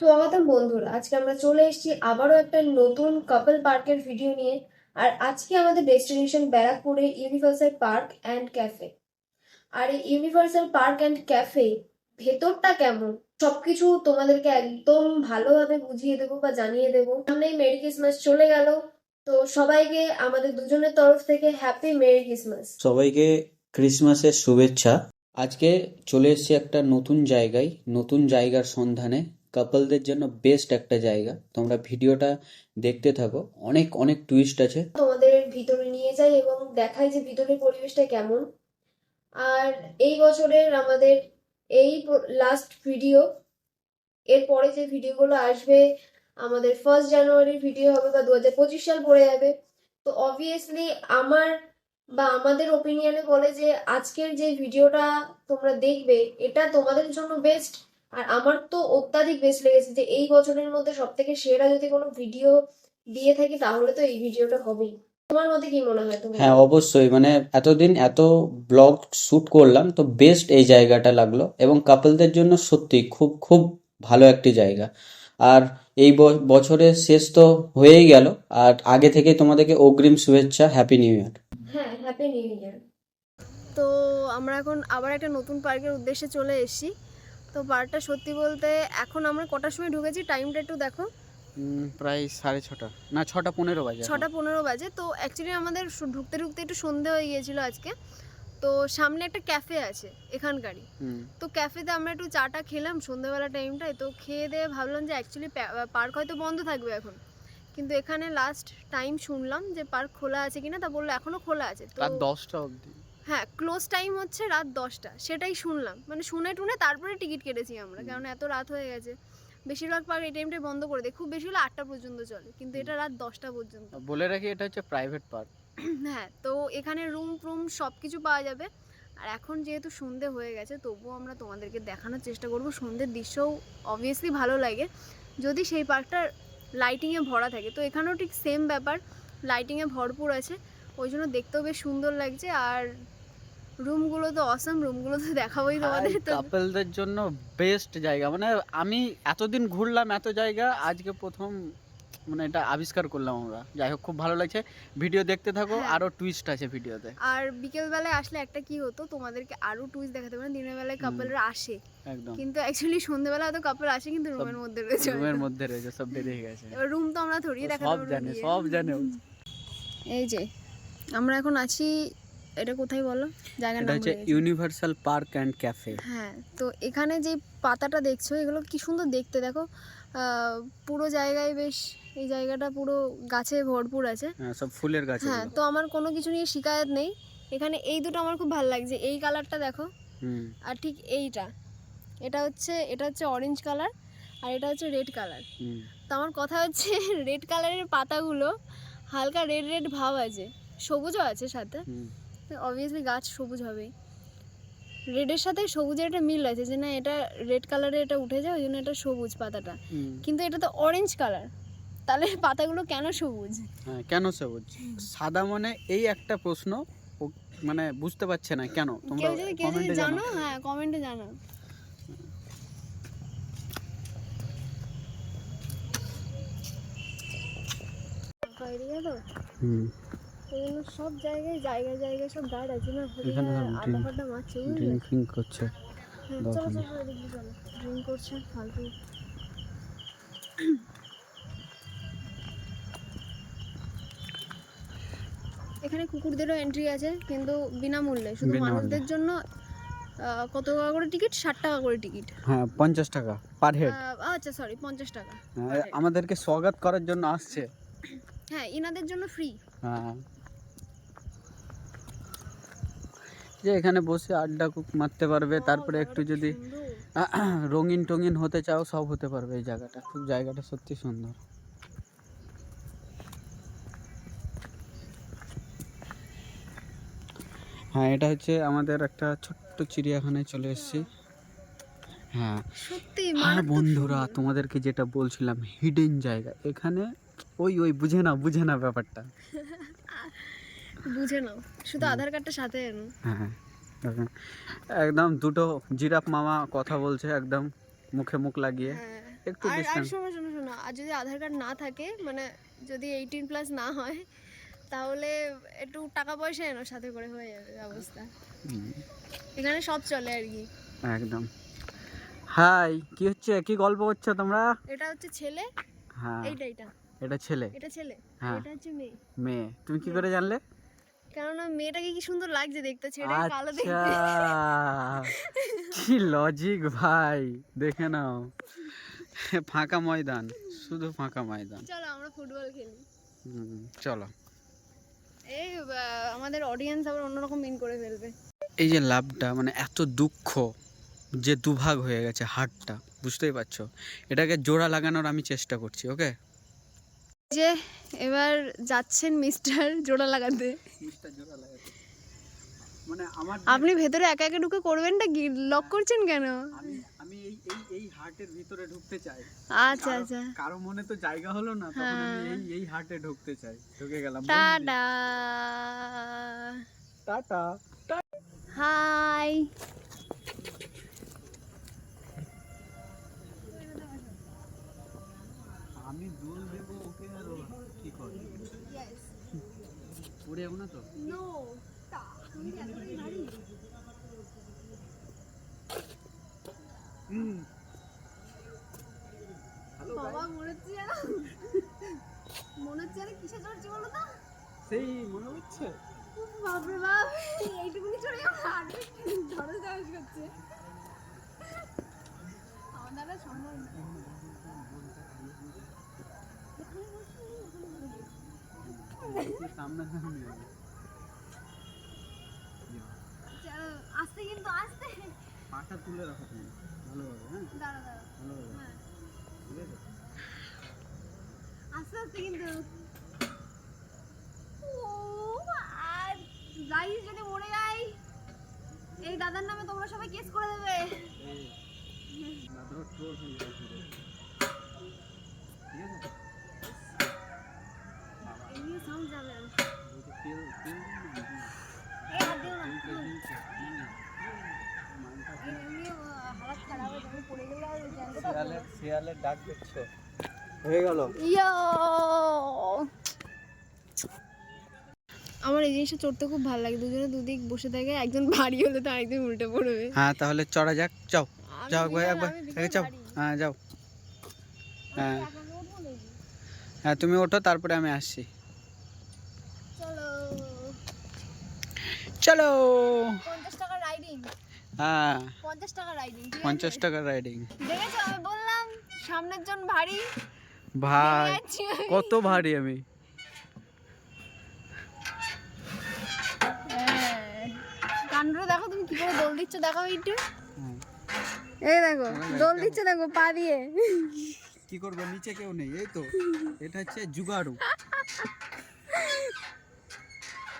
স্বাগতম বন্ধুরা, আজকে আমরা চলে এসেছি আবারও একটা নতুন কাপল পার্কের ভিডিও নিয়ে। আর আজকে আমাদের ডেস্টিনেশন ব্যারাকপুরে ইউনিভার্সাল পার্ক অ্যান্ড ক্যাফে আর এই ইউনিভার্সাল পার্ক অ্যান্ড ক্যাফে ভেতরটা কেমন? সবকিছু তোমাদেরকে একদম ভালোভাবে বুঝিয়ে দেবো বা জানিয়ে দেবো। সামনেই মেরি ক্রিসমাস চলে গেল। তো সবাইকে, আমাদের দুজনের তরফ থেকে হ্যাপি মেরি ক্রিসমাস সবাইকে ক্রিসমাসের শুভেচ্ছা। আজকে চলে এসেছি একটা নতুন জায়গায়, নতুন জায়গার সন্ধানে। কাপলদের জন্য বেস্ট একটা জায়গা। তোমরা ভিডিওটা দেখতে থাকো। অনেক অনেক টুইস্ট আছে। তোমাদের ভিতরে নিয়ে যাই এবং দেখাই যে ভিতরের পরিবেশটা কেমন। আর এই বছরের আমাদের এই লাস্ট ভিডিও এরপরে যে ভিডিওগুলো আসবে, আমাদের ফার্স্ট জানুয়ারির ভিডিও হবে বা দু সাল পড়ে যাবে। তো অবভিয়াসলি আমার বা আমাদের ওপিনিয়নে বলে যে আজকের যে ভিডিওটা তোমরা দেখবে, এটা তোমাদের জন্য বেস্ট আর আমার তো অত্যাধিক বেস্ট লেগেছে যে এই বছরের মধ্যে সব থেকে সেরা যদি কোনো ভিডিও দিয়ে থাকি তাহলে তো এই ভিডিওটা হবেই। তোমার মতে কি মনে হয় তোমার হ্যাঁ অবশ্যই। মানে এতদিন এত ব্লগ শুট করলাম তো বেস্ট এই জায়গাটা লাগল এবং কাপলদের জন্য সত্যি খুব খুব ভালো একটি জায়গা। আর এই ব- বছরের শেষ তো হয়েই গেল। আর আগে থেকে তোমাদেরকে অগ্রিম শুভেচ্ছা হ্যাপি নিউ ইয়ার হ্যাঁ হ্যাপি নিউ ইয়ার তো আমরা এখন আবার একটা নতুন পার্কের উদ্দেশ্যে চলে এসেছি। তো পার্কটা সত্যি বলতে এখন আমরা কটার সময় ঢুকেছি? টাইমটা একটু দেখো। প্রায় সাড়ে ছটা। না ছটা পনেরো বাজে ছটা পনেরো বাজে। তো অ্যাকচুয়ালি আমাদের ঢুকতে ঢুকতে একটু সন্ধে হয়ে গিয়েছিল আজকে। তো সামনে একটা ক্যাফে আছে এখানকারই। হুম। তো ক্যাফেতে আমরা একটু চাটা খেলাম সন্ধ্যেবেলা টাইমটায় তো খেয়ে দিয়ে ভাবলাম যে অ্যাকচুয়ালি পার্ক হয়তো বন্ধ থাকবে এখন। কিন্তু এখানে লাস্ট টাইম শুনলাম যে পার্ক খোলা আছে কিনা তা বলল এখনও খোলা আছে। তো দশটা অবধি। হ্যাঁ ক্লোজ টাইম হচ্ছে রাত দশটা সেটাই শুনলাম। মানে শুনে টুনে তারপরে টিকিট কেটেছি আমরা কারণ এত রাত হয়ে গেছে। বেশিরভাগ পার্ক এই টাইমটাই বন্ধ করে দেয় খুব বেশি হলে আটটা পর্যন্ত চলে কিন্তু এটা রাত দশটা পর্যন্ত। বলে রাখি এটা হচ্ছে প্রাইভেট পার্ক হ্যাঁ তো এখানে রুম টুম সব কিছু পাওয়া যাবে। আর এখন যেহেতু সন্ধে হয়ে গেছে তবুও আমরা তোমাদেরকে দেখানোর চেষ্টা করব। সন্ধ্যের দৃশ্যও অবভিয়াসলি ভালো লাগে। যদি সেই পার্কটা লাইটিংয়ে ভরা থাকে তো এখানেও ঠিক সেম ব্যাপার। লাইটিংয়ে ভরপুর আছে ওই জন্য দেখতেও বেশ সুন্দর লাগছে। আর রুমগুলো তো অসাম রুমগুলো তো দেখাবোই তোমাদের তো। কাপলদের জন্য বেস্ট জায়গা। মানে আমি এতদিন ঘুরলাম এত জায়গা আজকে প্রথম মানে এটা আবিষ্কার করলাম আমরা। যাই হোক খুব ভালো লাগছে। ভিডিও দেখতে থাকো হ্যাঁ। আরও টুইস্ট আছে ভিডিওতে। আর বিকেলবেলায় আসলে একটা কি হতো তোমাদেরকে আরও টুইস্ট দেখাতে পারে দিনের বেলায় কাপলরা আসে। একদম। কিন্তু অ্যাকচুয়ালি সন্ধ্যেবেলা হয়তো কাপল আসে কিন্তু রুমের মধ্যে রয়েছে রুমের মধ্যে রয়েছে সব বেরিয়ে গেছে। এবার রুম তো আমরা থরিয়ে ও দেখাতে সব জানে সব জানে। এই যে আমরা এখন আছি এটা কোথায় বলো? জায়গার নাম হচ্ছে ইউনিভার্সাল পার্ক অ্যান্ড ক্যাফে হ্যাঁ তো এখানে যে পাতাটা দেখছ এগুলো কি সুন্দর দেখতে? দেখো পুরো জায়গায় বেশ এই জায়গাটা পুরো গাছে ভরপুর আছে। হ্যাঁ সব ফুলের গাছ হ্যাঁ তো আমার কোনো কিছু নিয়ে শিকায়ত নেই। এখানে এই দুটো আমার খুব ভালো লাগছে। এই কালারটা দেখো। হুম। আর ঠিক এইটা। এটা হচ্ছে এটা হচ্ছে অরেঞ্জ কালার আর এটা হচ্ছে রেড কালার হুম। তো আমার কথা হচ্ছে রেড কালারের পাতাগুলো হালকা রেড রেড ভাব আছে। সবুজও আছে সাথে। অবভিয়াসলি গাছ সবুজ হবেই রেডের সাথে সবুজের একটা মিল আছে যে না এটা রেড কালারে এটা উঠে যায় ওই জন্য এটা সবুজ পাতাটা। কিন্তু এটা তো অরেঞ্জ কালার তাহলে পাতাগুলো কেন সবুজ? হ্যাঁ কেন সবুজ? সাদা মানে এই একটা প্রশ্ন মানে বুঝতে পারছে না কেন? তোমরা কমেন্টে জানো হ্যাঁ কমেন্টে জানো হুম। ওই জন্য সব জায়গায় জায়গায় জায়গায় সব গার্ড আছে না? এখানে আড্ডা ফাড্ডা মারছে ড্রিঙ্কিং করছে। হ্যাঁ, চলো চলো এদিক চলো। ড্রিঙ্ক করছে ফালতু। এখানে কুকুরদেরও এন্ট্রি আছে কিন্তু বিনামূল্যে। শুধু মানুষদের জন্য কত টাকা করে টিকিট ষাট টাকা করে টিকিট হ্যাঁ পঞ্চাশ টাকা পার হেড আচ্ছা সরি পঞ্চাশ টাকা আমাদেরকে স্বাগত করার জন্য আসছে। হ্যাঁ ইনাদের জন্য ফ্রি হ্যাঁ। যে এখানে বসে আড্ডা কুক মারতে পারবে তারপরে একটু যদি রঙিন টঙিন হতে চাও সব হতে পারবে এই জায়গাটা। খুব জায়গাটা সত্যি সুন্দর। হ্যাঁ এটা হচ্ছে আমাদের একটা ছোট্ট চিড়িয়াখানায় চলে এসেছি। হ্যাঁ। হ্যাঁ বন্ধুরা তোমাদেরকে যেটা বলছিলাম হিডেন জায়গা। এখানে ওই ওই বুঝে না বুঝে না ব্যাপারটা। বুঝে নাও। শুধু আধার কার্ডটা সাথে এনো। হ্যাঁ একদম দুটো জিরাফ মামা কথা বলছে একদম মুখে মুখ লাগিয়ে। হ্যাঁ। একটু আর আর শোনো শোনো শোনো আর যদি আধার কার্ড না থাকে মানে যদি এইটিন প্লাস না হয় তাহলে একটু টাকা পয়সা এনো সাথে করে হয়ে যাবে ব্যবস্থা। এখানে সব চলে আর কি। একদম। হাই কি হচ্ছে? কি গল্প করছ তোমরা? এটা হচ্ছে ছেলে। হ্যাঁ। এইটা এটা এটা ছেলে। এটা ছেলে। হ্যাঁ। এটা হচ্ছে মেয়ে। মেয়ে। তুমি কি করে জানলে? কেননা মেয়েটাকে কি সুন্দর লাগছে দেখতে ছেলেটাকে কালো আচ্ছা। দেখতে। কি লজিক ভাই দেখে নাও। ফাঁকা ময়দান শুধু ফাঁকা ময়দান। চলো আমরা ফুটবল খেলি। চলো। এই আমাদের অডিয়েন্স আবার অন্যরকম মিন করে ফেলবে। এই যে লাভটা মানে এত দুঃখ যে দুভাগ হয়ে গেছে হাটটা বুঝতেই পারছ? এটাকে জোড়া লাগানোর আমি চেষ্টা করছি ওকে যে এবার যাচ্ছেন মিস্টার জোড়া লাগাতে। মানে আমার আপনি ভেতরে একা একা ঢুকে করবেনটা কি? লক করছেন কেন? আমি আমি এই এই এই হাটের ভিতরে ঢুকতে চাই। আচ্ছা আচ্ছা। কারও মনে তো জায়গা হলো না তখন আমি হ্যাঁ। এই এই হাটে ঢুকতে চাই। ঢুকে গেলাম টাটা। টাটা। হাই। পড়ে যাব না তো? বাবা মনে হচ্ছে মনে হচ্ছে কিসে চড়ছি বলো তো? সেই মনে হচ্ছে। বাপরে বাপ এইটুকুনি চড়ে আমার হার্ট ধরে চাষ করছে। আমার দ্বারা সম্ভব না সামনে সামনে চলো, আর গাইস যদি মরে যাই এই দাদার নামে তোমরা সবাই কেস করে দেবে ঠিক আছে শিয়ালের শিয়ালের ডাক দেখছ? হয়ে গেল। আমার এই জিনিসটা চড়তে খুব ভালো লাগে। দুজনে দুদিক বসে থাকে একজন ভারী হলে তো আরেকজন উল্টে পড়বে। হ্যাঁ তাহলে চড়া যাক যাও। যাও একবার একবার আগে যাও। হ্যাঁ যাও। হ্যাঁ? হ্যাঁ তুমি ওঠো তারপরে আমি আসছি চলো চলো। পঞ্চাশ টাকা রাইডিং হ্যাঁ। পঞ্চাশ টাকা রাইডিং পঞ্চাশ টাকা রাইডিং দেখেছ? আমি বললাম সামনের জন ভারী। ভাই। কত ভারী আমি। হ্যাঁ। কাণ্ডটা দেখো তুমি কি করে দোল দিচ্ছ দেখো একটু। হ্যাঁ। এই দেখো দোল দিচ্ছ দেখো পা দিয়ে। কি করব নিচে কেউ নেই এই তো। এটা হচ্ছে জুগাড়ু।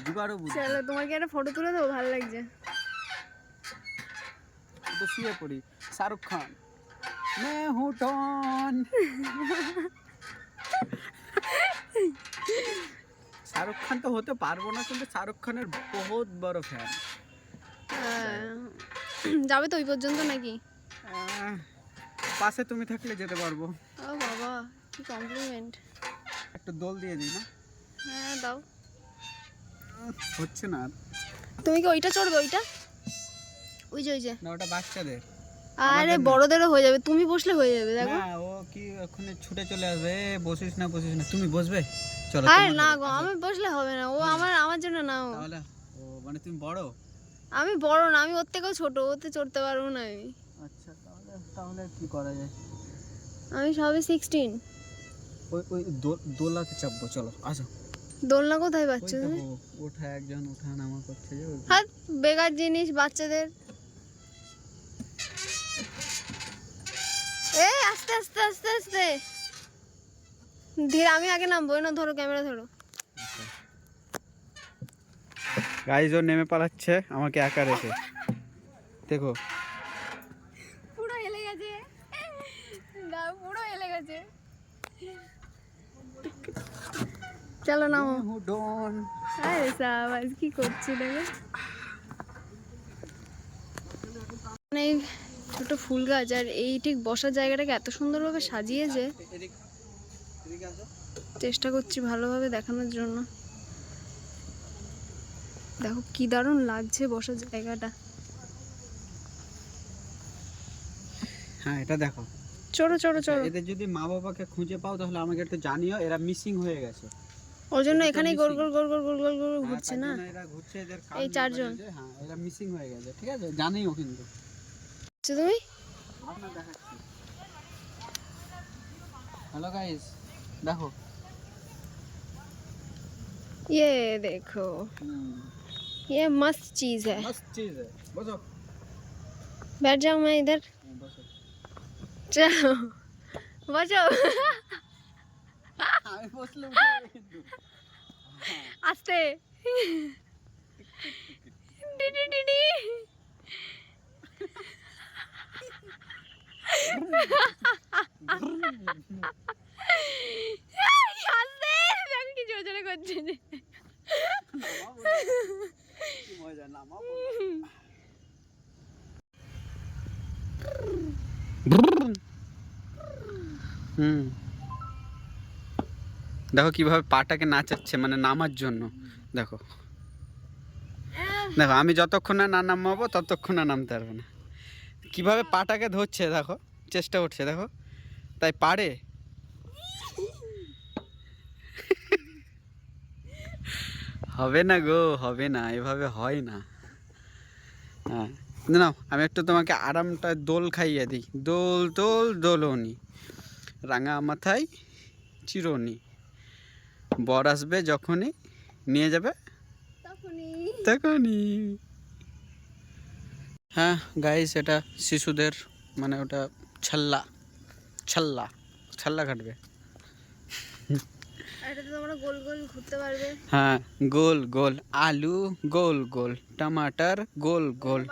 জুগাড়ু বুদ্ধি চলো তোমার কি একটা ফটো তুলে দেবো ভালো লাগছে। তো শুয়ে পড়ি। শাহরুখ খান। মে হুঁ ডন শাহরুখ খান তো হতে পারব না কিন্তু শাহরুখ খানের বহুত বড় ফ্যান। যাবে তো ওই পর্যন্ত নাকি? পাশে তুমি থাকলে যেতে পারব। ও বাবা কি কমপ্লিমেন্ট একটা দোল দিয়ে দিই না? হ্যাঁ দাও। হচ্ছে না তুমি কি ওইটা চড়বে ওইটা? ওই যে ওই যে। না ওটা বাচ্চাদের। আরে বড়দেরও হয়ে যাবে তুমি বসলে হয়ে যাবে দেখো। না ও কি ওখানে ছুটে চলে আসবে? বসিস না বসিস না তুমি বসবে? চলো আরে না গো আমি বসলে হবে না ও আমার আমার জন্য নাও। তাহলে ও মানে তুমি বড়? আমি বড় না আমি ওর থেকেও ছোট ওতে চড়তে পারব না আমি। আচ্ছা তাহলে তাহলে কি করা যায়? আমি সবে সিক্সটিন ওই ওই দোলাতে চাপবো চলো আসো। দোলনা কোথায় দেখো ওঠা একজন ওঠা নামা করছে যে হাত বেকার জিনিস বাচ্চাদের। এ আস্তে আস্তে আস্তে আস্তে। ধীরে আমি আগে নামবো না ধরো ক্যামেরা ধরো। গাইজ ও নেমে পালাচ্ছে আমাকে একা রেখে। দেখো পুরো হেলে গেছে না পুরো হেলে গেছে চলো নামো ডন আরে কি করছি দেখো? মানে ছোট ফুল গাছ আর এই ঠিক বসার জায়গাটাকে এত সুন্দরভাবে সাজিয়েছে। চেষ্টা করছি ভালোভাবে দেখানোর জন্য। দেখো কি দারুণ লাগছে বসার জায়গাটা। হ্যাঁ এটা দেখো। চলো চলো চলো। এদের যদি মা বাবাকে খুঁজে পাও তাহলে আমাকে একটু জানিও এরা মিসিং হয়ে গেছে। ওর জন্য এটা এখানেই missing। গোল গোল গোল গোল গোল গোল গোল হ্যাঁ, ঘুরছে তার না জন্য এরা ঘুরছে এদের কান এই ধরে চারজন। যে, হ্যাঁ এরা মিসিং হয়ে গেছে ঠিক আছে জানিও কিন্তু আচ্ছা, তুমি আমরা দেখাচ্ছি হ্যালো গাইস দেখো ये देखो ये मस्त चीज है मस्त चीज है बसो बैठ जाओ मैं इधर बसो चलो बचाओ আমি বসলে আস্তে। ডিডি দেখো কীভাবে পাটাকে নাচাচ্ছে মানে নামার জন্য। দেখো। দেখো, আমি যতক্ষণ না না নামাবো, ততক্ষণ না নামতে পারব না। কীভাবে পাটাকে ধরছে, দেখো। চেষ্টা করছে, দেখো। তাই পারে? হবে না গো, হবে না, এভাবে হয় না। হ্যাঁ নাও, আমি একটু তোমাকে আরামটা দোল খাইয়ে দিই। দোল দোল, দোলনি। রাঙা মাথায় চিরনি। বর আসবে যখনই নিয়ে যাবে? তখনই। তখনই। হ্যাঁ গাইস এটা শিশুদের মানে ওটা ছাল্লা ছাল্লা ছাল্লা কাটবে। আর এটাতে তোমরা গোল গোল ঘুরতে পারবে। হ্যাঁ গোল গোল আলু গোল গোল টমাটার গোল গোল।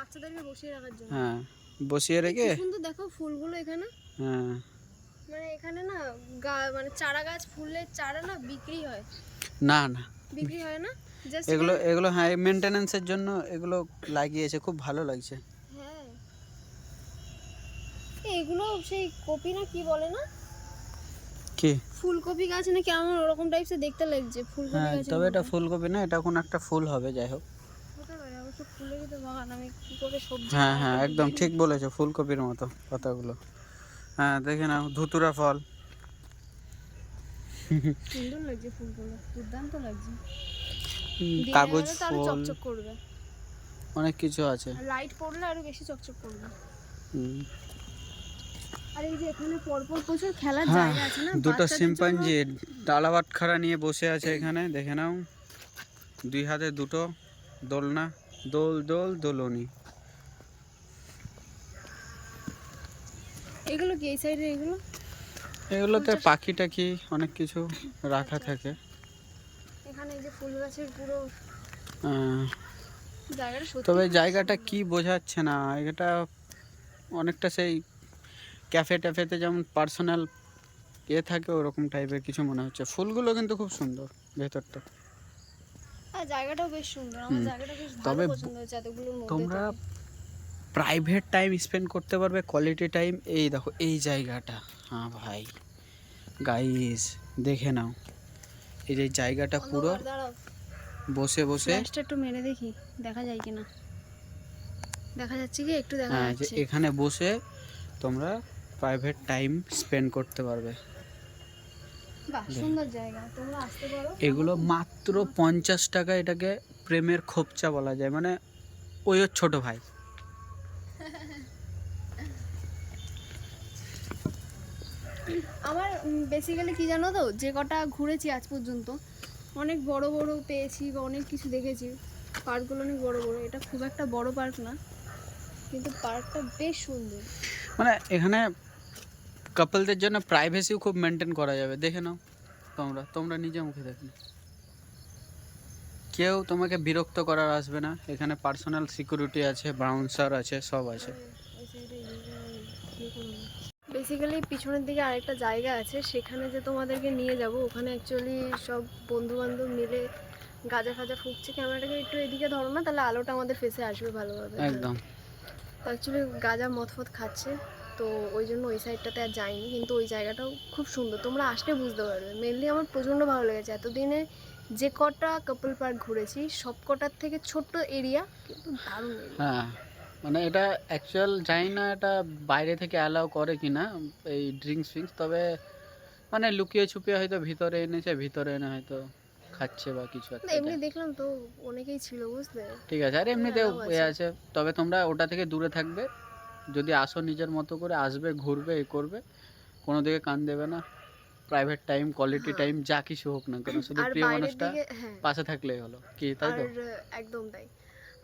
হ্যাঁ বসিয়ে রেখে? দেখো ফুলগুলো এখানে। হ্যাঁ। মানে এখানে না মানে চারা গাছ ফুলের চারা না বিক্রি হয়। না না। বিক্রি হয় না? এগুলো এগুলো হ্যাঁ মেনটেনেন্সের জন্য এগুলো লাগিয়েছে খুব ভালো লাগছে। হ্যাঁ। এগুলো সেই কপি না কি বলে না? কি? ফুলকপি গাছ না কেমন ওরকম টাইপসের দেখতে লাগছে ফুলকপি হ্যাঁ গাছ তবে এটা ফুলকপি না এটা কোনো একটা ফুল হবে যাই হোক। হতে পারে অবশ্য ফুলেরই তো বাগান আমি কি করে সবজি হ্যাঁ হ্যাঁ একদম ঠিক বলেছ ফুলকপির মতো পাতাগুলো। হ্যাঁ দেখে নাও ধুতুরা ফল। সুন্দর লাগছে ফুলগুলো দুর্দান্ত লাগছে। কাগজ ফুল। চকচক করবে। অনেক কিছু আছে। লাইট পড়লে আরও বেশি চকচক করবে। আর এই যে এখানে পরপর প্রচুর খেলার হ্যাঁ জায়গা আছে না? দুটো শিম্পাঞ্জি ডালাবাট খাড়া নিয়ে বসে আছে এখানে দেখে নাও। দুই হাতে দুটো দোলনা দোল দোল দোলনি। এগুলো কি এই সাইডে এগুলো? এগুলোতে পাখি টাকি অনেক কিছু রাখা থাকে। এখানে এই যে ফুল গাছের পুরো সত্যি তবে জায়গাটা কি বোঝাচ্ছে না এটা অনেকটা সেই ক্যাফে ট্যাফেতে যেমন পার্সোনাল এ থাকে ওরকম টাইপের কিছু মনে হচ্ছে। ফুলগুলো কিন্তু খুব সুন্দর ভেতরটা। জায়গাটাও বেশ সুন্দর আমার জায়গাটা বেশ ভালো তবে পছন্দ হয়েছে এতগুলোর মধ্যে তোমরা। প্রাইভেট টাইম স্পেন্ড করতে পারবে কোয়ালিটি টাইম এই দেখো এই জায়গাটা। হ্যাঁ ভাই। গাইস দেখে নাও। এই যে জায়গাটা পুরো। বসে বসে। একটু মেরে দেখি দেখা যায় কিনা। দেখা যাচ্ছে কি? একটু দেখা হ্যাঁ যাচ্ছে। এখানে বসে তোমরা প্রাইভেট টাইম স্পেন্ড করতে পারবে। এগুলো মাত্র পঞ্চাশ টাকা এটাকে প্রেমের খোপচা বলা যায়। মানে ওই ছোট ভাই। আমার বেসিক্যালি কি জানো তো যে কটা ঘুরেছি আজ পর্যন্ত অনেক বড় বড় পেয়েছি বা অনেক কিছু দেখেছি পার্কগুলো অনেক বড় বড় এটা খুব একটা বড় পার্ক না কিন্তু পার্কটা বেশ সুন্দর। মানে এখানে কাপলদের জন্য প্রাইভেসিও খুব মেনটেন করা যাবে দেখে নাও তোমরা তোমরা নিজে মুখে দেখে। কেউ তোমাকে বিরক্ত করার আসবে না এখানে পার্সোনাল সিকিউরিটি আছে বাউন্সার আছে সব আছে। বেসিক্যালি পিছনের দিকে আরেকটা জায়গা আছে সেখানে যে তোমাদেরকে নিয়ে যাব। ওখানে অ্যাকচুয়ালি সব বন্ধু বান্ধব মিলে গাজা ফাজা ফুকছে। ক্যামেরাটাকে একটু এদিকে ধরো না তাহলে আলোটা আমাদের ফেসে আসবে ভালোভাবে। একদম। অ্যাকচুয়ালি গাজা মদ ফদ খাচ্ছে তো ওই জন্য ওই সাইডটাতে আর যাইনি। কিন্তু ওই জায়গাটাও খুব সুন্দর। তোমরা আসলে বুঝতে পারবে। মেনলি আমার প্রচণ্ড ভালো লেগেছে। এতদিনে যে কটা কাপল পার্ক ঘুরেছি সব কটার থেকে ছোট্ট এরিয়া কিন্তু দারুণ হ্যাঁ। মানে এটা অ্যাকচুয়াল জানি না এটা বাইরে থেকে অ্যালাউ করে কি না এই ড্রিঙ্কস ফিঙ্কস তবে মানে লুকিয়ে ছুপিয়ে হয়তো ভিতরে এনেছে ভিতরে এনে হয়তো খাচ্ছে বা কিছু একটা এমনি দেখলাম তো অনেকেই ছিল বুঝলে? ঠিক আছে আর এমনিতেও এ আছে। তবে তোমরা ওটা থেকে দূরে থাকবে যদি আসো নিজের মতো করে আসবে ঘুরবে এ করবে কোনো দিকে কান দেবে না প্রাইভেট টাইম কোয়ালিটি হ্যাঁ। টাইম যা কিছু হোক না কেন শুধু প্রিয় মানুষটা হ্যাঁ। পাশে থাকলেই হলো কি তাই তো? একদম তাই।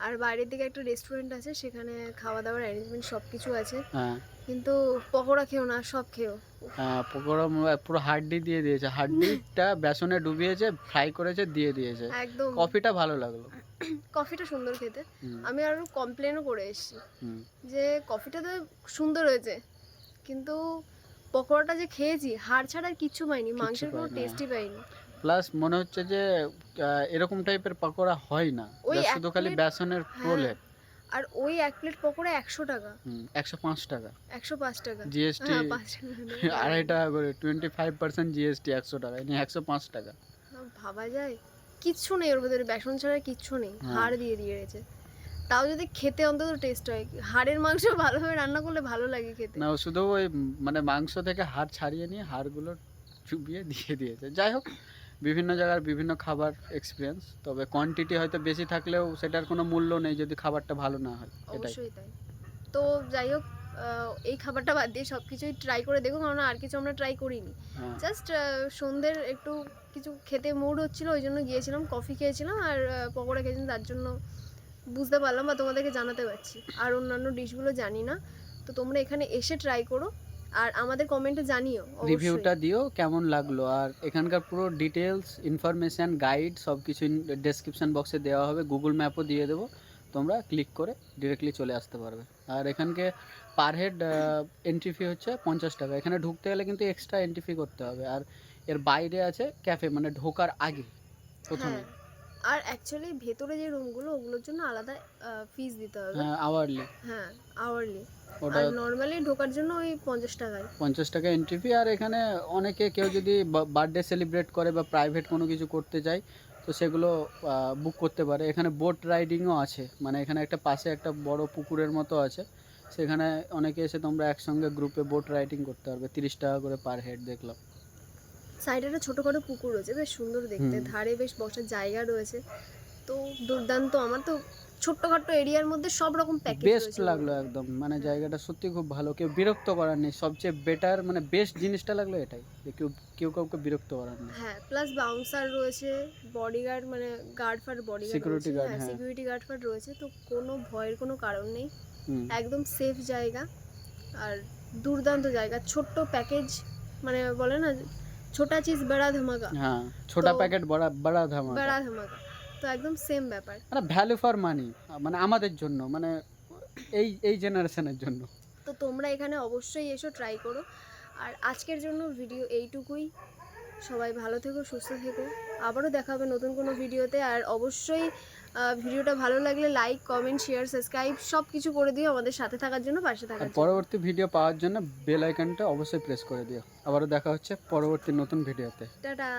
আর বাইরের দিকে একটা রেস্টুরেন্ট আছে সেখানে খাওয়া দাওয়ার অ্যারেঞ্জমেন্ট সব কিছু আছে। হ্যাঁ। কিন্তু পকোড়া খেও না সব খেও। হ্যাঁ, পকোড়া পুরো হাড্ডি দিয়ে দিয়েছে। হাড্ডিটা বেসনে ডুবিয়েছে ফ্রাই করেছে দিয়ে দিয়েছে। একদম। কফিটা ভালো লাগল। কফিটা সুন্দর খেতে। আমি আরও কমপ্লেনও করে এসেছি যে কফিটা তো সুন্দর হয়েছে কিন্তু পকোড়াটা যে খেয়েছি হাড় ছাড়া আর কিচ্ছু পাইনি মাংসের কোনো টেস্টই পাইনি। প্লাস মনে হচ্ছে যে এরকম টাইপের পকোড়া হয় না। শুধু খালি বেসনের প্রলেপ আর ওই এক প্লেট পকোড়া একশো টাকা। একশো পাঁচ টাকা। একশো পাঁচ টাকা। জিএসটি হ্যাঁ আড়াই টাকা করে টোয়েন্টি ফাইভ পার্সেন্ট জিএসটি একশো টাকা। এনে একশো পাঁচ টাকা। ভাবা যায়। কিচ্ছু নেই ওর ভেতরে বেসন ছাড়া কিচ্ছু নেই। হ্যাঁ। হাড় দিয়ে দিয়ে রয়েছে তাও যদি খেতে অন্তত টেস্ট হয়। হাড়ের মাংস ভালোভাবে রান্না করলে ভালো লাগে খেতে। না শুধু ওই মানে মাংস থেকে হাড় ছাড়িয়ে নিয়ে হাড়গুলো চুবিয়ে দিয়ে দিয়েছে। যাই হোক বিভিন্ন জায়গার বিভিন্ন খাবার এক্সপিরিয়েন্স তবে কোয়ান্টিটি হয়তো বেশি থাকলেও সেটার কোনো মূল্য নেই যদি খাবারটা ভালো না হয় এটাই। তো যাই হোক এই খাবারটা বাদ দিয়ে সব কিছুই ট্রাই করে দেখো কারণ আর কিছু আমরা ট্রাই করিনি। হ্যাঁ। জাস্ট সন্ধ্যের একটু কিছু খেতে মুড হচ্ছিল ওই জন্য গিয়েছিলাম কফি খেয়েছিলাম আর পকোড়া খেয়েছিলাম তার জন্য বুঝতে পারলাম বা তোমাদেরকে জানাতে পারছি। আর অন্যান্য ডিশগুলো জানি না। তো তোমরা এখানে এসে ট্রাই করো আর আমাদের কমেন্টে জানিও রিভিউটা দিও কেমন লাগল? আর এখানকার পুরো ডিটেলস ইনফরমেশান গাইড সব কিছু ডেসক্রিপশন বক্সে দেওয়া হবে। গুগল ম্যাপও দিয়ে দেবো। তোমরা ক্লিক করে ডিরেক্টলি চলে আসতে পারবে। আর এখানকে পার হেড এন্ট্রি ফি হচ্ছে পঞ্চাশ টাকা। এখানে ঢুকতে গেলে কিন্তু এক্সট্রা এন্ট্রি ফি করতে হবে। আর এর বাইরে আছে ক্যাফে মানে ঢোকার আগে প্রথমে। হ্যাঁ। আর অ্যাকচুয়ালি ভেতরে যে রুমগুলো ওগুলোর জন্য আলাদা ফিস দিতে হবে। হ্যাঁ আওয়ারলি হ্যাঁ আওয়ারলি ওটা নর্মালি ঢোকার জন্য ওই পঞ্চাশ টাকায়। পঞ্চাশ টাকা এন্ট্রি ফি আর এখানে অনেকে কেউ যদি বার্থডে সেলিব্রেট করে বা প্রাইভেট কোনো কিছু করতে চায় তো সেগুলো বুক করতে পারে। এখানে বোট রাইডিংও আছে। মানে এখানে একটা পাশে একটা বড় পুকুরের মতো আছে। সেখানে অনেকে এসে তোমরা একসঙ্গে গ্রুপে বোট রাইডিং করতে পারবে। তিরিশ টাকা করে পার হেড দেখলাম। সাইডে একটা ছোটোখাটো পুকুর রয়েছে বেশ সুন্দর দেখতে। ধারে বেশ বসার জায়গা রয়েছে। তো দুর্দান্ত আমার তো ছোট্টখাট্ট এরিয়ার মধ্যে সব রকম প্যাকেজ বেস্ট লাগল একদম মানে জায়গাটা সত্যি খুব ভালো কেউ বিরক্ত করার নেই। সবচেয়ে বেটার মানে বেস্ট জিনিসটা লাগল এটাই যে কেউ কেউ কাউকে বিরক্ত করার নেই। হ্যাঁ প্লাস বাউন্সার রয়েছে বডিগার্ড মানে গার্ড ফার্ড বডিগার্ড সিকিউরিটি guard, হ্যাঁ। সিকিউরিটি গার্ড ফার্ড রয়েছে তো কোনো ভয়ের কোনো কারণ নেই। একদম সেফ জায়গা। আর দুর্দান্ত জায়গা ছোট্ট প্যাকেজ মানে বলে না ছোটা চিজ বড়া ধামাকা হ্যাঁ ছোটা প্যাকেট বড়া বড়া ধামা বড়া ধামাকা তো একদম সেম ব্যাপার। মানে ভ্যালু ফর মানি মানে আমাদের জন্য মানে এই এই জেনারেশনের জন্য। তো তোমরা এখানে অবশ্যই এসো ট্রাই করো। আর আজকের জন্য ভিডিও এইটুকুই। সবাই ভালো থেকো সুস্থ থেকো। আবারও দেখা হবে নতুন কোনো ভিডিওতে আর অবশ্যই ভিডিওটা ভালো লাগলে লাইক কমেন্ট শেয়ার সাবস্ক্রাইব সব কিছু করে দিও আমাদের সাথে থাকার জন্য পাশে থাকার জন্য। পরবর্তী ভিডিও পাওয়ার জন্য বেল আইকনটা অবশ্যই প্রেস করে দিও। আবারও দেখা হচ্ছে পরবর্তী নতুন ভিডিওতে টাটা।